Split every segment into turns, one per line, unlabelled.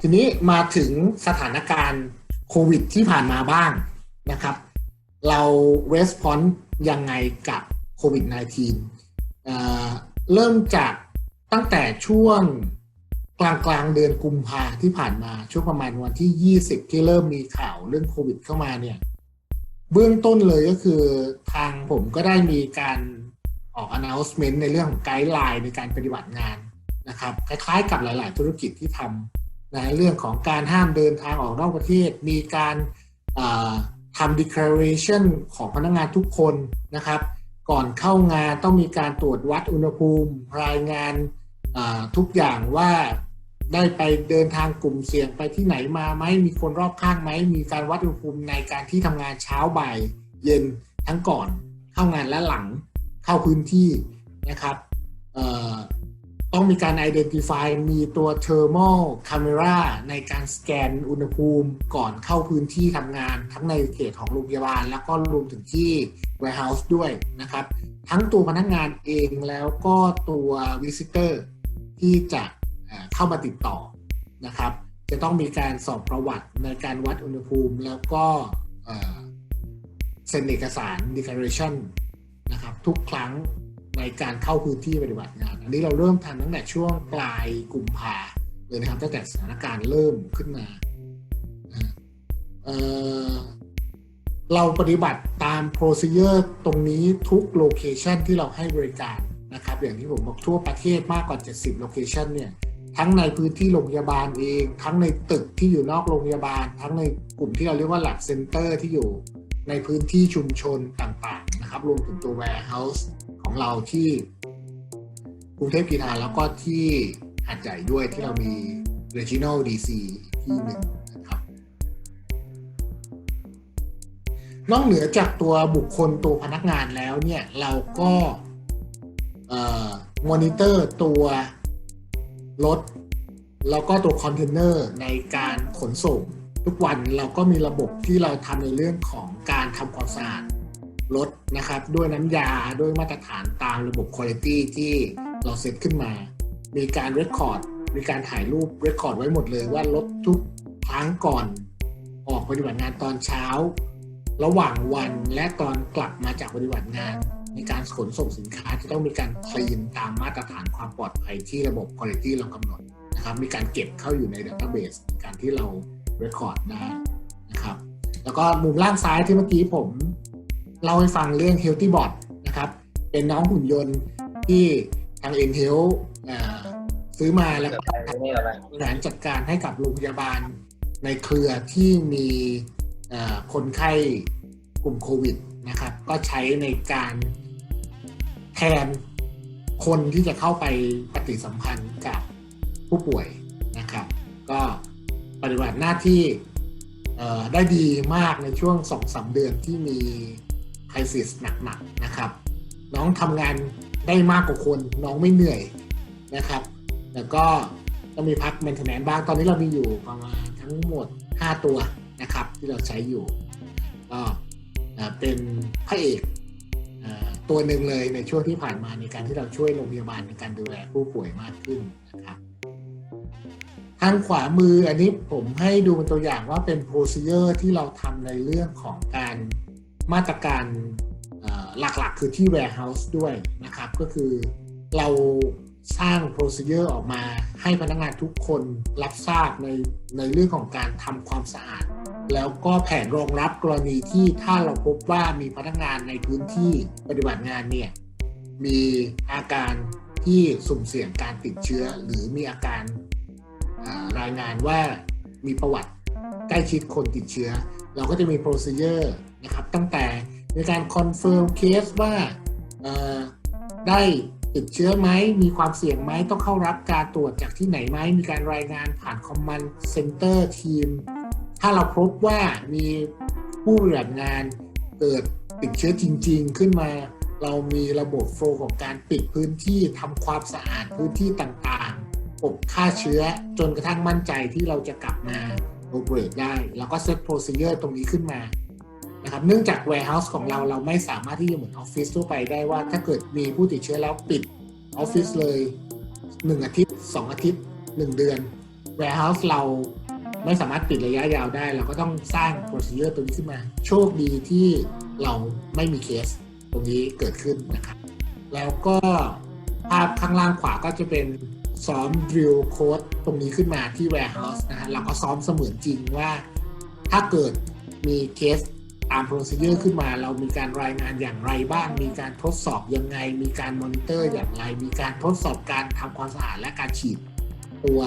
ทีนี้มาถึงสถานการณ์โควิดที่ผ่านมาบ้างนะครับ เรา response ยังไงกับโควิด -19 เริ่มจากตั้งแต่ช่วงกลางกลางเดือนกุมภาที่ผ่านมาช่วงประมาณวันที่ 20 ที่เริ่มมีข่าวเรื่องโควิด เข้ามาเนี่ย เบื้องต้นเลยก็คือทางผมก็ได้มีการออก announcement ในเรื่องของไกด์ไลน์ในการปฏิบัติงานนะครับ คล้ายๆกับหลาย ๆ ธุรกิจที่ทำ นะเรื่องของการห้ามเดินทางออกนอกประเทศ มีการทำ declaration ของพนักงานทุกคนนะครับ ก่อนเข้างานต้องมีการตรวจวัดอุณหภูมิ รายงานทุกอย่างว่าได้ไปเดินทางกลุ่มเสี่ยงไปที่ไหนมาไหมมีคนรอบข้างไหม มีการวัดอุณหภูมิในการที่ทำงานเช้าบ่ายเย็นทั้งก่อนเข้างานและหลังเข้าพื้นที่นะครับ ต้องมีการ identify มีตัว thermal camera ในการสแกนอุณหภูมิก่อนเข้าพื้นที่ทำงาน ทั้งในเขตของโรงพยาบาล แล้วก็รวมถึงที่ warehouse ด้วยนะครับ ทั้งตัวพนักงานเองแล้วก็ตัว visitor ที่จะเข้ามาติดต่อนะครับ จะต้องมีการสอบประวัติในการวัดอุณหภูมิ แล้วก็เอ่อเซ็นเอกสาร declaration นะครับทุกครั้ง ในการเข้าพื้นที่ปฏิบัติงาน อันนี้เราเริ่มทำตั้งแต่ช่วงปลายกุมภาเลยนะครับตั้งแต่สถานการณ์เริ่มขึ้นมาเเราปฏิบัติตาม procedure ตรงนี้ทุกโลเคชันที่เราให้บริการนะครับ อย่างที่ผมบอกทั่วประเทศมากกว่า 70 โลเคชันเนี่ยทั้งในพื้นที่โรงพยาบาลเอง ทั้งในตึกที่อยู่นอกโรงพยาบาล ทั้งในกลุ่มที่เราเรียกว่า lab center ที่อยู่ในพื้นที่ชุมชนต่างๆนะครับ รวมถึงตัว warehouse ของเราที่กรุงเทพกีฬาแล้วก็ที่หาดใหญ่ด้วยที่เรามี regional DC ที่หนึ่งนะครับนอกเหนือจากตัวบุคคลตัวพนักงานแล้วเนี่ยเราก็มอนิเตอร์ตัวรถแล้วก็ตัวคอนเทนเนอร์ในการขนส่ง ทุกวันเราก็มีระบบที่เราทำในเรื่องของการทำความสะอาด รถนะครับด้วยน้ำยาด้วยมาตรฐานตามระบบคุณภาพที่เราเซตขึ้นมา มีการเรคคอร์ดมีการถ่ายรูปเรคคอร์ดไว้หมดเลยว่ารถทุกครั้งก่อน ออกปฏิบัติงานตอนเช้า ระหว่างวันและตอนกลับมาจากปฏิบัติงานในการขนส่งสินค้าจะต้องมีการคลีนตามมาตรฐานความปลอดภัยที่ระบบคุณภาพเรากำหนดนะครับมีการเก็บเข้าอยู่ในดัตต้าเบสการที่เราเรคคอร์ดได้นะครับแล้วก็มุมล่างซ้ายที่เมื่อกี้ผม เล่าให้ฟังเรื่อง Healthy Bot นะครับ เป็นน้องหุ่นยนต์ที่ทาง Intel อ่าซื้อมาแล้วก็
นี่อะไร
บริหารจัดการให้กับโรงพยาบาลในเครือที่มีคนไข้กลุ่มโควิดนะครับ ก็ใช้ในการแทนคนที่จะเข้าไปปฏิสัมพันธ์กับผู้ป่วยนะครับ ก็ปฏิบัติหน้าที่ได้ดีมากในช่วงสองสาเดือนที่มี คซิสหนักๆนะครับ น้องทำงานได้มากกว่าคน น้องไม่เหนื่อยนะครับ แล้วก็ต้องมีพัก maintenance บ้าง ตอนนี้เรามีอยู่ประมาณทั้งหมด 5 ตัวนะครับ ที่เราใช้อยู่ ก็เป็นพระเอกตัวหนึ่งเลยในช่วงที่ผ่านมาในการที่เราช่วยโรงพยาบาลในการดูแลผู้ป่วยมากขึ้นนะครับทางขวามืออันนี้ผมให้ดูเป็นตัวอย่างว่าเป็น procedure ที่เราทำในเรื่องของการ มาตรการหลักๆ คือที่ warehouse ด้วยนะครับ ก็คือเราสร้าง procedure ออกมาให้พนักงานทุกคนรับทราบในในเรื่องของการทำความสะอาด แล้วก็แผนรองรับกรณีที่ถ้าเราพบว่ามีพนักงานในพื้นที่ปฏิบัติงานเนี่ยมีอาการที่สุ่มเสี่ยงการติดเชื้อ หรือมีอาการรายงานว่ามีประวัติใกล้ชิดคนติดเชื้อ เราก็จะมี procedure นะครับ ตั้งแต่ในการคอนเฟิร์มเคสว่าได้ติดเชื้อไหม มีความเสี่ยงไหม ต้องเข้ารับการตรวจจากที่ไหนไหม มีการรายงานผ่านคอมมานด์เซ็นเตอร์ทีม ถ้าเราพบว่ามีผู้ปฏิบัติงานเกิดติดเชื้อจริง ๆ ขึ้นมา เรามีระบบโฟล์ของการปิดพื้นที่ทำความสะอาดพื้นที่ต่างๆอบฆ่าเชื้อจนกระทั่งมั่นใจที่เราจะกลับมาโอเปเรตได้ แล้วก็เซตโปรซีเจอร์ตรงนี้ขึ้นมา นะครับเนื่องจาก warehouse ของเราเราไม่สามารถที่จะเหมือนออฟฟิศทั่วไปได้ว่า ถ้าเกิดมีผู้ติดเชื้อแล้วปิดออฟฟิศเลย 1 อาทิตย์ 2 อาทิตย์ 1 เดือน warehouse เราไม่สามารถปิดระยะยาวได้ เราก็ต้องสร้าง procedure ตัวนี้ขึ้นมา โชคดีที่เราไม่มีเคสตรงนี้เกิดขึ้นนะครับ แล้วก็ภาพข้างล่างขวาก็จะเป็นซ้อม drill code ตรงนี้ขึ้นมาที่ warehouse นะฮะเราก็ซ้อมเสมือนจริงว่า ถ้าเกิดมีเคส ตาม procedure ขึ้นมา เรามีการรายงานอย่างไรบ้าง มีการทดสอบยังไง มีการมอนิเตอร์อย่างไร มีการทดสอบการทำความสะอาดและการฉีดตัว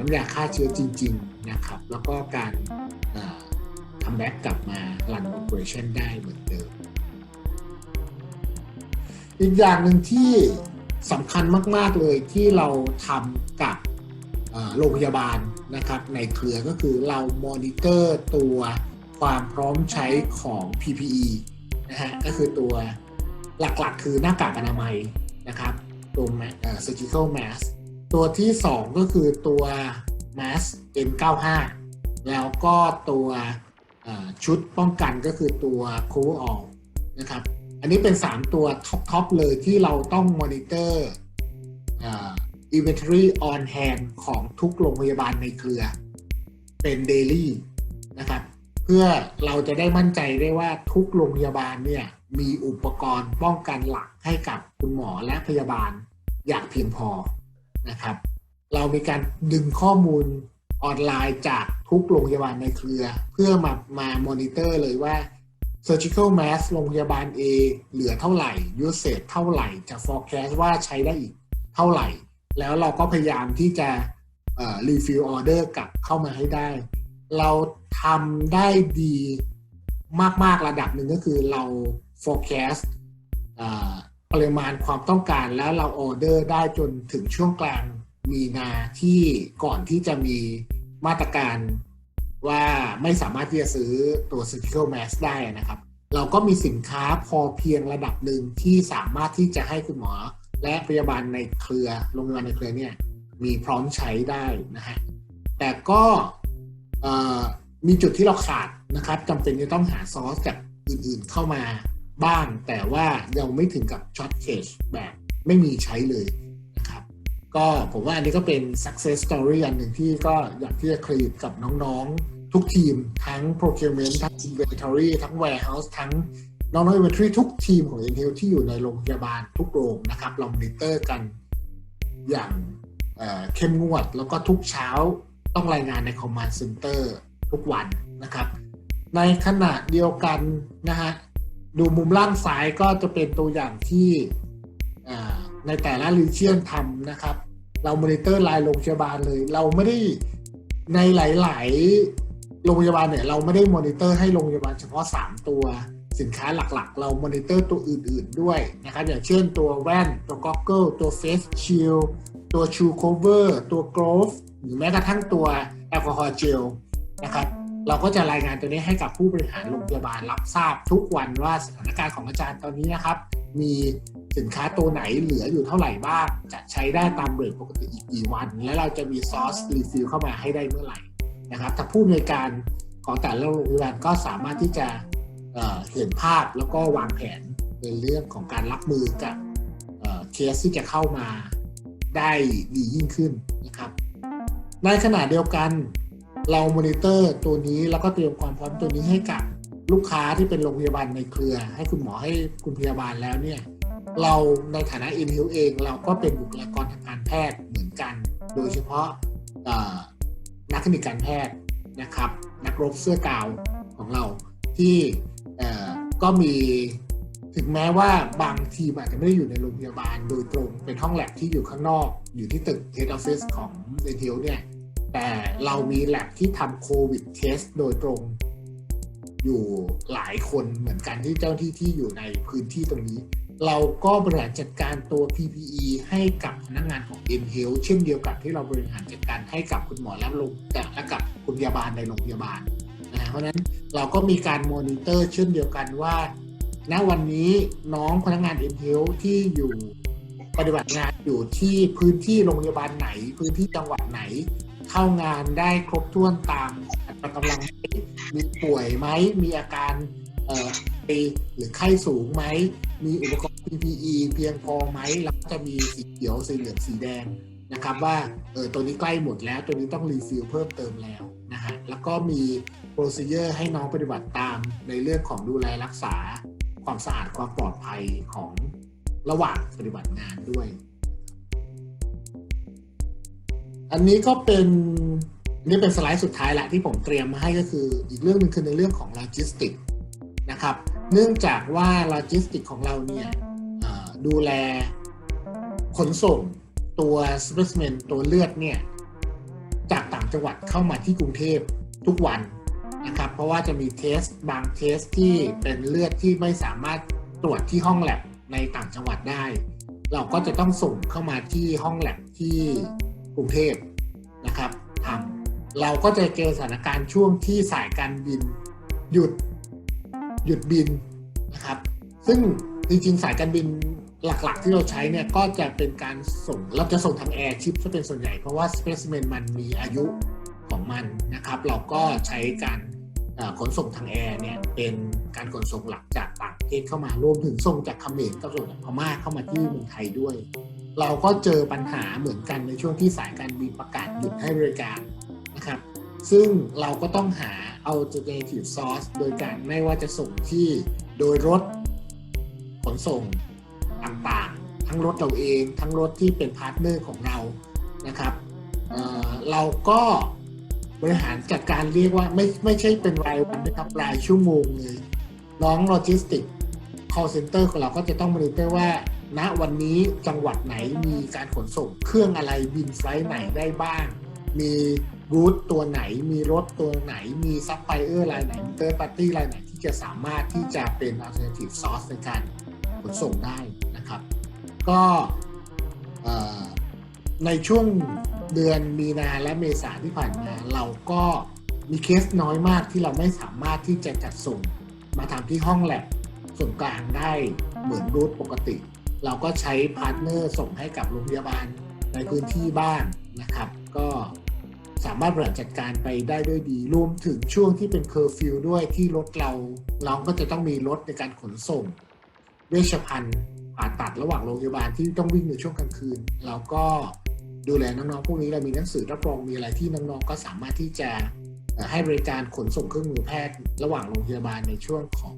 น้ำยาฆ่าเชื้อจริง ๆ นะครับ แล้วก็การทำแบ็กกลับมา run operation ได้เหมือนเดิม อีกอย่างหนึ่งที่สำคัญมาก ๆ เลยที่เราทำกับโรงพยาบาลนะครับในเครือก็คือเรามอนิเตอร์ตัว ความพร้อมใช้ของ PPE นะฮะก็คือตัวหลักๆ คือหน้ากากอนามัยนะครับตัว ma- เอ่อ surgical mask ตัวที่ 2 ก็คือตัว mask N95 แล้วก็ตัวเอ่อชุดป้องกันก็คือตัว coverall นะครับ อันนี้เป็น 3 ตัวท็อปทอปเลยที่เราต้องมอนิเตอร์เอ่อ inventory on hand ของทุกโรงพยาบาลในเครือ เป็น daily นะครับเพื่อเราจะได้มั่นใจได้ว่าทุกโรงพยาบาลเนี่ยมีอุปกรณ์ป้องกันหลักให้กับคุณหมอและพยาบาลอย่างเพียงพอนะครับ เรามีการดึงข้อมูลออนไลน์จากทุกโรงพยาบาลในเครือ เพื่อมามามอนิเตอร์เลยว่า surgical mask โรงพยาบาล A เหลือเท่าไหร่ usage เท่าไหร่จะ forecast ว่าใช้ได้อีกเท่าไหร่ แล้วเราก็พยายามที่จะ refill order กลับเข้ามาให้ได้ เราทำได้ดีมาก ๆ ระดับหนึ่งก็คือเรา forecast ปริมาณความต้องการแล้วเราออเดอร์ได้จนถึงช่วงกลางมีนาที่ก่อนที่จะมีมาตรการว่าไม่สามารถที่จะซื้อตัว surgical mask ได้นะครับ เราก็มีสินค้าพอเพียงระดับหนึ่งที่สามารถที่จะให้คุณหมอ และพยาบาลในเครือโรงพยาบาลในเครือเนี่ยมีพร้อมใช้ได้นะฮะแต่ก็ มีจุดที่เราขาดนะครับจำเป็นจะต้องหาซอสจากอื่นๆเข้ามาบ้าง แต่ว่ายังไม่ถึงกับช็อตเคจแบบไม่มีใช้เลยนะครับก็ผมว่าอันนี้ก็เป็น success story อันหนึ่งที่ก็อยากที่จะเครดิตกับน้องๆ ทุกทีม ทั้ง procurement ทั้ง inventory ทั้ง warehouse ทั้งน้องๆ inventory ทุกทีมของ Intel ที่อยู่ในโรงพยาบาลทุกโรงนะครับเรามอนิเตอร์กันอย่างเเข้มงวด แล้วก็ทุกเช้า ต้องรายงานใน command center ทุกวันนะครับ ในขณะเดียวกันนะฮะดูมุมล่างซ้ายก็จะเป็นตัวอย่างที่ในแต่ละ region ทำนะครับ เรามอนิเตอร์รายโรงพยาบาลเลย เราไม่ได้ในหลาย ๆ โรงพยาบาลเนี่ยเราไม่ได้มอนิเตอร์ให้โรงพยาบาลเฉพาะ 3 ตัวสินค้าหลัก ๆ เรามอนิเตอร์ตัวอื่น ๆ ด้วยนะครับอย่างเช่นตัวแว่น ตัวก็อกเกิลตัวเฟสชิลตัวชูโคเวอร์ตัวกรอฟ หรือแม้กระทั่งตัวแอลกอฮอล์เจลนะครับเราก็จะรายงานตัวนี้ให้กับผู้บริหารโรงพยาบาลรับทราบทุกวันว่าสถานการณ์ของอาจารย์ตอนนี้นะครับ มีสินค้าตัวไหนเหลืออยู่เท่าไหร่บ้างจะใช้ได้ตามเรทปกติอีกกี่วัน และเราจะมีซอสรีฟิลเข้ามาให้ได้เมื่อไหร่นะครับถ้าผู้อำนการของแต่ละโรงพยาบาลก็สามารถที่จะเเห็นภาพแล้วก็วางแผนในเรื่องของการรับมือกับเเคสที่จะเข้ามาได้ดียิ่งขึ้นนะครับ ในขณะเดียวกัน เรามอนิเตอร์ตัวนี้แล้วก็เตรียมความพร้อมตัวนี้ให้กับลูกค้าที่เป็นโรงพยาบาลในเครือ ให้คุณหมอให้คุณพยาบาลแล้วเนี่ยเราในฐานะ i n h e l เองเราก็เป็นบุคลากรทางการแพทย์เหมือนกัน โดยเฉพาะนักเทคนิคการแพทย์นะครับ นักรบเสื้อกาวของเราที่ก็มีถึงแม้ว่าบางทีมอาจจะไม่ได้อยู่ในโรงพยาบาลโดยตรงเป็นห้องแลบที่อยู่ข้างนอก อยู่ที่ตึก Head Office ของ i n h e l เนี่ย แต่เรามีแลบที่ทำโควิดเทสโดยตรง อยู่หลายคนเหมือนกันที่เจ้าหน้าที่ที่อยู่ในพื้นที่ตรงนี้ เราก็บริหารจัดการตัว PPE ให้กับพนักงานของ n h e a l t h เช่นเดียวกับที่เราบริหารจัดการให้กับคุณหมอและโรงและกับคุณพยาบาลในโรงพยาบาลนะเพราะฉะนั้นเราก็มีการมอนิเตอร์เช่นเดียวกันว่าณวันนี้น้องพนักงาน n h e a l t h ที่อยู่ปฏิบัติงานอยู่ที่พื้นที่โรงพยาบาลไหน พื้นที่จังหวัดไหน เข้างานได้ครบถ้วนตามกำลังมีป่วยไหม มีอาการเอ่อหรือไข้สูงไหม มีอุปกรณ์ PPE เพียงพอไหมแล้วจะมีสีเขียวสีเหลืองสีแดงนะครับว่าเออตัวนี้ใกล้หมดแล้ว ตัวนี้ต้องรีฟิลเพิ่มเติมแล้วนะฮะแล้วก็มีโปรซีเจอร์ให้น้องปฏิบัติตามในเรื่องของดูแลรักษาความสะอาดความปลอดภัยของระหว่างปฏิบัติงานด้วย อันนี้ก็เป็นนี่เป็นสไลด์สุดท้ายละที่ผมเตรียมมาให้ก็คืออีกเรื่องหนึงคือในเรื่องของโลจิสติกนะครับ เนื่องจากว่าโลจิสติกของเราเนี่ยดูแลขนส่งตัวสเปซเมนตัวเลือดเนี่ยจากต่างจังหวัดเข้ามาที่กรุงเทพทุกวันนะครับ เพราะว่าจะมีเทสบางเทสที่เป็นเลือดที่ไม่สามารถตรวจที่ห้องแลบในต่างจังหวัดได้ เราก็จะต้องส่งเข้ามาที่ห้องแลบที่ กรุงเทพนะครับทำเราก็จะเจอสถานการณ์ช่วงที่สายการบินหยุดหยุดบินนะครับ ซึ่งจริงๆ สายการบินหลักๆ ที่เราใช้เนี่ยก็จะเป็นการส่งเราจะส่งทางแอร์ชิปจะเป็นส่วนใหญ่เพราะว่าสเปซเมนมันมีอายุของมันนะครับ เราก็ใช้การขนส่งทางแอร์เนี่ยเป็นการขนส่งหลักจากต่างประเทศเข้ามารวมถึงส่งจากเขมรกับส่งจากพม่าเข้ามาที่เมืองไทยด้วย เราก็เจอปัญหาเหมือนกันในช่วงที่สายการบินประกาศหยุดให้บริการนะครับ ซึ่งเราก็ต้องหา alternative source โดยการไม่ว่าจะส่งที่โดยรถขนส่งต่างๆ ทั้งรถเราเอง ทั้งรถที่เป็นพาร์ทเนอร์ของเรานะครับเเราก็บริหารจัดการเรียกว่าไม่ไม่ใช่เป็นรายวันนะครับรายชั่วโมงเลยน้องโลจิสติก call center ของเราก็จะต้องม o นิเตอร์ว่า ณวันนี้จังหวัดไหนมีการขนส่ง เครื่องอะไรบินไฟล์ไหนได้บ้าง มีรูทตัวไหน มีรถตัวไหน มีซัพพลายเออร์รายไหนมีเตอร์ปาร์ตี้รายไหนที่จะสามารถที่จะเป็น alternative source ในการขนส่งได้นะครับ ก็ในช่วงเดือนมีนาและเมษาที่ผ่านมา เราก็มีเคสน้อยมากที่เราไม่สามารถที่จะจัดส่งมาทำที่ห้องแลบส่วนกลางได้เหมือนรูทปกติ เราก็ใช้พาร์ทเนอร์ส่งให้กับโรงพยาบาลในพื้นที่บ้างนะครับ ก็สามารถบริหารจัดการไปได้ด้วยดี รวมถึงช่วงที่เป็นเคอร์ฟิวด้วยที่รถเรา เราก็จะต้องมีรถในการขนส่ง เวชภัณฑ์ผ่าตัดระหว่างโรงพยาบาลที่ต้องวิ่งในช่วงกลางคืน เราก็ดูแลน้องๆพวกนี้เรามีหนังสือรับรองมีอะไรที่น้องๆก็สามารถที่จะให้บริการขนส่งเครื่องมือแพทย์ระหว่างโรงพยาบาลในช่วงของ